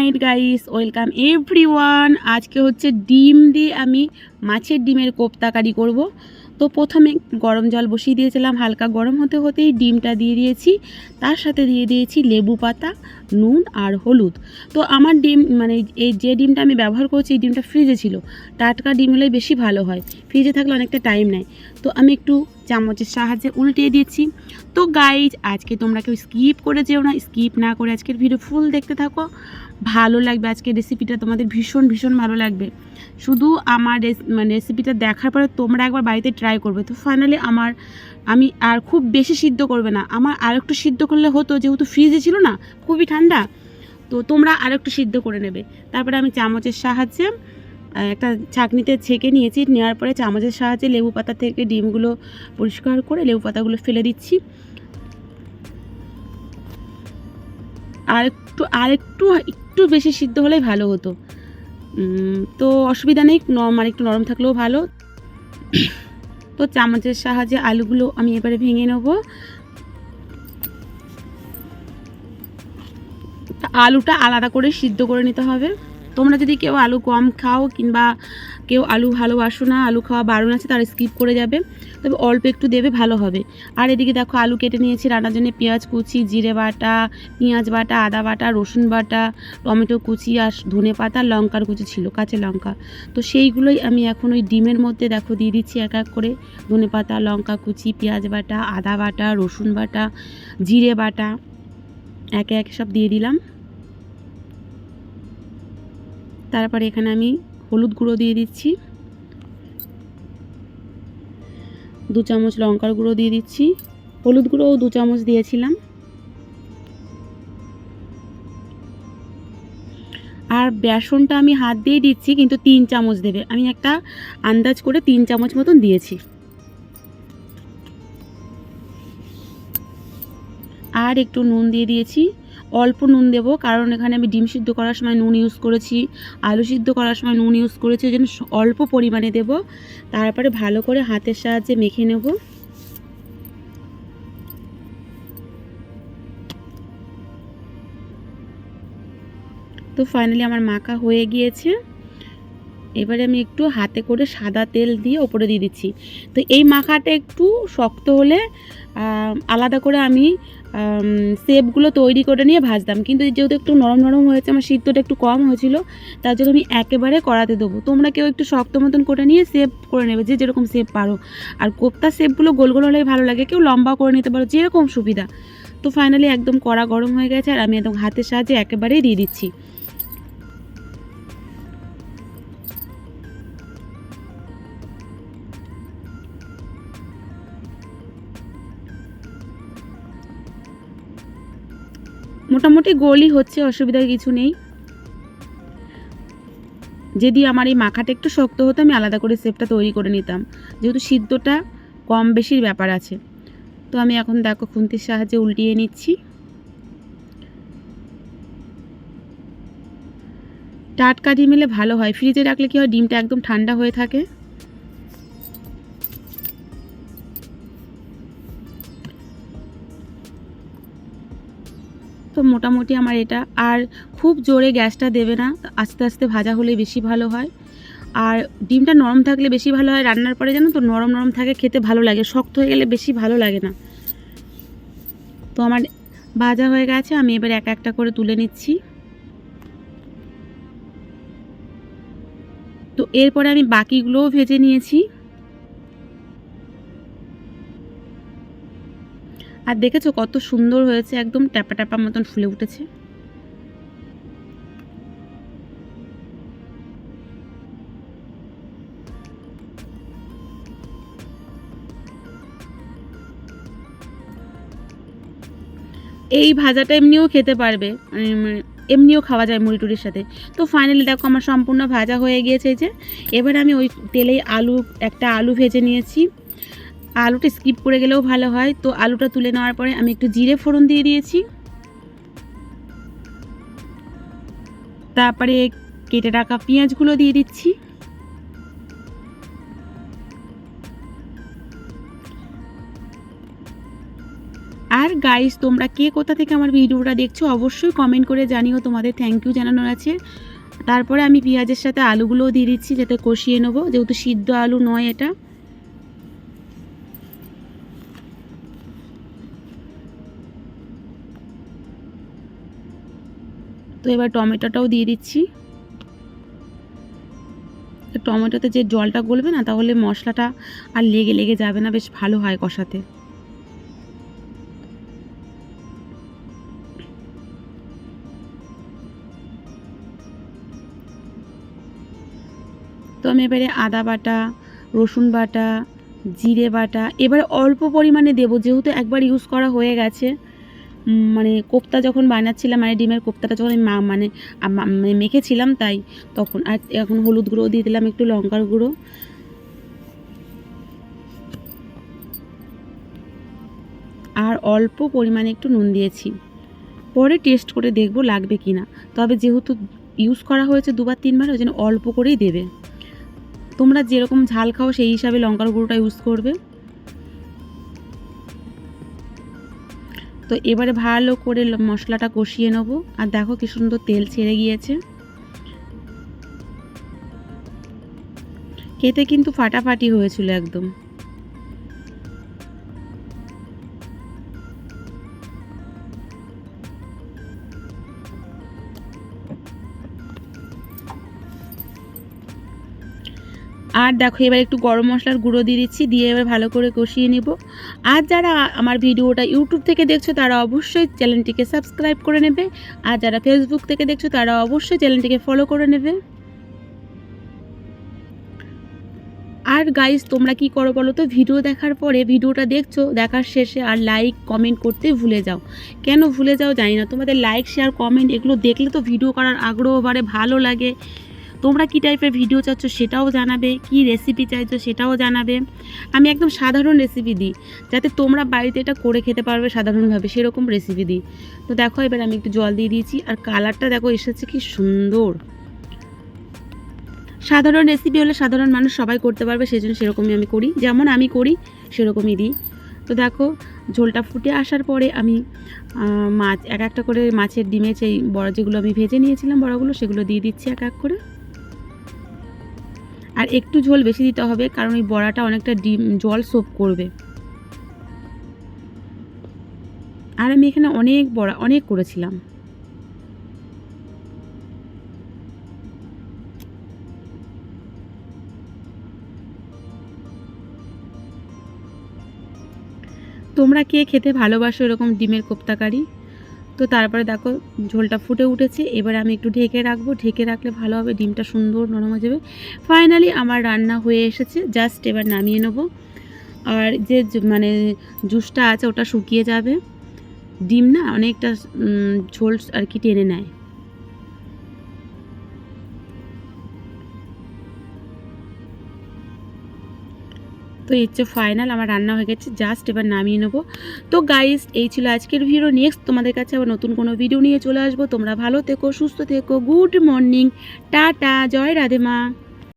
Night guys welcome every আজকে হচ্ছে ডিম দিয়ে আমি মাছের ডিমের কোপ্তাকারি করব। তো প্রথমে গরম জল বসিয়ে দিয়েছিলাম, হালকা গরম হতে হতেই ডিমটা দিয়ে দিয়েছি। তার সাথে দিয়ে দিয়েছি লেবু পাতা, নুন আর হলুদ। তো আমার ডিম মানে এই যে ডিমটা আমি ব্যবহার করছি, এই ডিমটা ফ্রিজে ছিল। টাটকা ডিম হলে বেশি ভালো হয়। ফ্রিজে থাকলে অনেকটা টাইম নেয়। তো আমি একটু চামচের সাহায্যে উল্টিয়ে দিচ্ছি তো গাইজ আজকে তোমরা কেউ স্কিপ করে যেও না স্কিপ না করে আজকের ভিডিও ফুল দেখতে থাকো। ভালো লাগবে আজকের রেসিপিটা তোমাদের ভীষণ ভীষণ ভালো লাগবে। শুধু আমার মানে রেসিপিটা দেখার পরে তোমরা একবার বাড়িতে ট্রাই করবে। তো ফাইনালি আমার, আমি আর খুব বেশি সিদ্ধ করবে না। আমার আর একটু সিদ্ধ করলে হতো, যেহেতু ফ্রিজে ছিল না, খুবই ঠান্ডা, তো তোমরা আর একটু সিদ্ধ করে নেবে। তারপরে আমি চামচের সাহায্যে একটা ছাঁকনিতে ছেঁকে নিয়েছি, নেওয়ার পরে চামচের সাহায্যে লেবু পাতা থেকে ডিমগুলো পরিষ্কার করে লেবু পাতাগুলো ফেলে দিচ্ছি। আর একটু আর একটু একটু বেশি সিদ্ধ হলেই ভালো হতো। তো অসুবিধা নেই, নরম, আর একটু নরম থাকলেও ভালো। তো চামচের সাহায্যে আলুগুলো আমি এবারে ভেঙে নেব। আলুটা আলাদা করে সিদ্ধ করে নিতে হবে। তোমরা যদি কেউ আলু কম খাও কিংবা কেউ আলু ভালোবাসো না, আলু খাওয়া বারণ আছে, তারা স্কিপ করে যাবে। তবে অল্প একটু দেবে, ভালো হবে। আর এদিকে দেখো, আলু কেটে নিয়েছি রান্নার জন্য পেঁয়াজ কুচি, জিরে বাটা, পেঁয়াজ বাটা, আদা বাটা, রসুন বাটা, টমেটো কুচি আর ধনে পাতা, লঙ্কার কুচি ছিল, কাঁচা লঙ্কা। তো সেইগুলোই আমি এখন ওই ডিমের মধ্যে দেখো দিয়ে দিচ্ছি এক এক করে। ধনে পাতা, লঙ্কা কুচি, পেঁয়াজ বাটা, আদা বাটা, রসুন বাটা, জিরে বাটা, একে একে সব দিয়ে দিলাম। তারপরে এখানে আমি হলুদ গুঁড়ো দিয়ে দিচ্ছি। দু চামচ লঙ্কার গুঁড়ো দিয়ে দিচ্ছি। হলুদ গুঁড়োও দু চামচ দিয়েছিলাম। আর বেসনটা আমি হাত দিয়েই দিচ্ছি, কিন্তু তিন চামচ দেবে। আমি একটা আন্দাজ করে তিন চামচ মতন দিয়েছি। আর একটু নুন দিয়ে দিয়েছি। অল্প নুন দেব, কারণ এখানে আমি ডিম সিদ্ধ করার সময় নুন ইউজ করেছি, আলু সিদ্ধ করার সময় নুন ইউজ করেছি, ওই জন্য অল্প পরিমাণে দেব। তারপরে ভালো করে হাতের সাহায্যে মেখে নেব। তো ফাইনালি আমার মাখা হয়ে গিয়েছে। এবারে আমি একটু হাতে করে সাদা তেল দিয়ে ওপরে দিয়ে দিচ্ছি। তো এই মাখাটা একটু শক্ত হলে আলাদা করে আমি সেপগুলো তৈরি করে নিয়ে ভাজতাম। কিন্তু যেহেতু একটু নরম নরম হয়েছে, আমার সিদ্ধটা একটু কম হয়েছিল, তার জন্য আমি একেবারে কড়াতে দেবো। তোমরা কেউ একটু শক্ত মতন করে নিয়ে সেপ করে নেবে, যে যেরকম সেপ পারো। আর কোপ্তা সেপগুলো গোল গোল হলেই ভালো লাগে, কেউ লম্বা করে নিতে পারো, যেরকম সুবিধা। তো ফাইনালি একদম কড়া গরম হয়ে গেছে, আর আমি একদম হাতের সাহায্যে একেবারেই দিয়ে দিচ্ছি। মোটামুটি গোলই হচ্ছে, অসুবিধার কিছু নেই। যদি আমার এই মাখাটা একটু শক্ত হতো, আমি আলাদা করে সেপটা তৈরি করে নিতাম। যেহেতু সিদ্ধটা কম বেশির ব্যাপার আছে। তো আমি এখন দেখো খুন্তির সাহায্যে উল্টিয়ে নিচ্ছি। টাটকা ডিম এলে ভালো হয়। ফ্রিজে রাখলে কি হয়, ডিমটা একদম ঠান্ডা হয়ে থাকে। মোটামুটি আমার এটা। আর খুব জোরে গ্যাসটা দেবে না, আস্তে আস্তে ভাজা হলে বেশি ভালো হয়। আর ডিমটা নরম থাকলে বেশি ভালো হয়, রান্নার পরে জানো তো নরম নরম থাকে, খেতে ভালো লাগে, শক্ত হয়ে গেলে বেশি ভালো লাগে না। তো আমার ভাজা হয়ে গেছে, আমি এবার এক একটা করে তুলে নিচ্ছি। তো এরপরে আমি বাকিগুলোও ভেজে নিয়েছি। আর দেখেছ কত সুন্দর হয়েছে, একদম ট্যাপা ট্যাপা মতন ফুলে উঠেছে। এই ভাজাটা এমনিও খেতে পারবে এমনিও খাওয়া যায় মুড়ি টুড়ির সাথে। তো ফাইনালি দেখো আমার সম্পূর্ণ ভাজা হয়ে গিয়েছে যে। এবার আমি ওই তেলেই আলু, একটা আলু ভেজে নিয়েছি। আলুটা স্কিপ করে গেলেও ভালো হয়। তো আলুটা তুলে নেওয়ার পরে আমি একটু জিরে ফোড়ন দিয়ে দিয়েছি। তারপরে কেটে রাখা পেঁয়াজগুলো দিয়ে দিচ্ছি। আর গাইস তোমরা কে কোথা থেকে আমার ভিডিওটা দেখছ অবশ্যই কমেন্ট করে জানিও, তোমাদের থ্যাংক ইউ জানানোর আছে। তারপরে আমি পেঁয়াজের সাথে আলুগুলোও দিয়ে দিচ্ছি, যাতে কষিয়ে নেব। যেহেতু সিদ্ধ আলু নয় এটা। তো এবার টমেটোটাও দিয়ে দিচ্ছি। টমেটোতে যে জলটা গলবে না, তাহলে মশলাটা আর লেগে লেগে যাবে না, বেশ ভালো হয় কষাতে। তো আমি এবারে আদা বাটা, রসুন বাটা, জিরে বাটা, এবার অল্প পরিমাণে দেবো, যেহেতু একবার ইউজ করা হয়ে গেছে। মানে কোপ্তা যখন বানাচ্ছিলাম মানে ডিমের কোপ্তাটা যখন আমি মানে মানে মেখেছিলাম তাই, তখন আর এখন হলুদ গুঁড়ো দিয়ে দিলাম একটু লঙ্কার গুঁড়ো। আর অল্প পরিমাণে একটু নুন দিয়েছি। পরে টেস্ট করে দেখব লাগবে কি না তবে যেহেতু ইউজ করা হয়েছে দুবার, তিনবার, ওই জন্য অল্প করেই দেবে। তোমরা যেরকম ঝাল খাও সেই হিসাবে লঙ্কার গুঁড়োটা ইউজ করবে। তো এবারে ভালো করে মশলাটা কষিয়ে নেব। আর দেখো কি সুন্দর তেল ছেড়ে গিয়েছে। খেতে কিন্তু ফাটাফাটি হয়েছিল একদম। আর দেখো, এবার একটু গরম মশলার গুঁড়ো দিয়ে দিচ্ছি, দিয়ে এবার ভালো করে কষিয়ে নেব। আর যারা আমার ভিডিওটা ইউটিউব থেকে দেখছ, তারা অবশ্যই চ্যানেলটিকে সাবস্ক্রাইব করে নেবে। আর যারা ফেসবুক থেকে দেখছ, তারা অবশ্যই চ্যানেলটিকে ফলো করে নেবে। আর গাইস তোমরা কি করো বলো তো? ভিডিও দেখার পরে, ভিডিওটা দেখছ, দেখার শেষে আর লাইক কমেন্ট করতে ভুলে যাও। কেন ভুলে যাও জানি না। তোমাদের লাইক শেয়ার কমেন্ট এগুলো দেখলে তো ভিডিও করার আগ্রহ বাড়ে, ভালো লাগে। তোমরা কী টাইপের ভিডিও চাচ্ছ সেটাও জানাবে, কি রেসিপি চাইছো সেটাও জানাবে। আমি একদম সাধারণ রেসিপি দিই, যাতে তোমরা বাড়িতে এটা করে খেতে পারবে সাধারণভাবে, সেরকম রেসিপি দিই। তো দেখো, এবার আমি একটু জল দিয়ে দিয়েছি, আর কালারটা দেখো, এসেছে কি সুন্দর। সাধারণ রেসিপি হলে সাধারণ মানুষ সবাই করতে পারবে সেই জন্য সেরকমই আমি করি, যেমন আমি করি, সেরকমই দিই। তো দেখো, ঝোলটা ফুটে আসার পরে আমি মাছ, এক একটা করে মাছের ডিমে সেই বড় যেগুলো আমি ভেজে নিয়েছিলাম বড়গুলো, সেগুলো দিয়ে দিচ্ছি এক এক করে। আর একটু ঝোল বেশি দিতে হবে, কারণ ওই বড়াটা অনেকটা ডিম, জল সোপ করবে। আর আমি এখানে অনেক বড়া, অনেক করেছিলাম। তোমরা কে খেতে ভালোবাসো এরকম ডিমের কোপ্তাকারি? তো তারপরে দেখো ঝোলটা ফুটে উঠেছে, এবার আমি একটু ঢেকে রাখব। ঢেকে রাখলে ভালো হবে, ডিমটা সুন্দর নরম হয়ে যাবে। ফাইনালি আমার রান্না হয়ে এসেছে জাস্ট এবার নামিয়ে নেব। আর যে মানে জুসটা আছে ওটা শুকিয়ে যাবে। ডিম না অনেকটা ঝোল আর কি টেনে নেয়। তো এই হচ্ছে ফাইনাল আমার রান্না হয়ে গেছে জাস্ট এবার নামিয়ে নেব। তো গাইস এই ছিল আজকের ভিডিও নেক্সট তোমাদের কাছে আবার নতুন কোনো ভিডিও নিয়ে চলে আসব। তোমরা ভালো থেকো, সুস্থ থেকো গুড মর্নিং টাটা, জয় রাধে মা।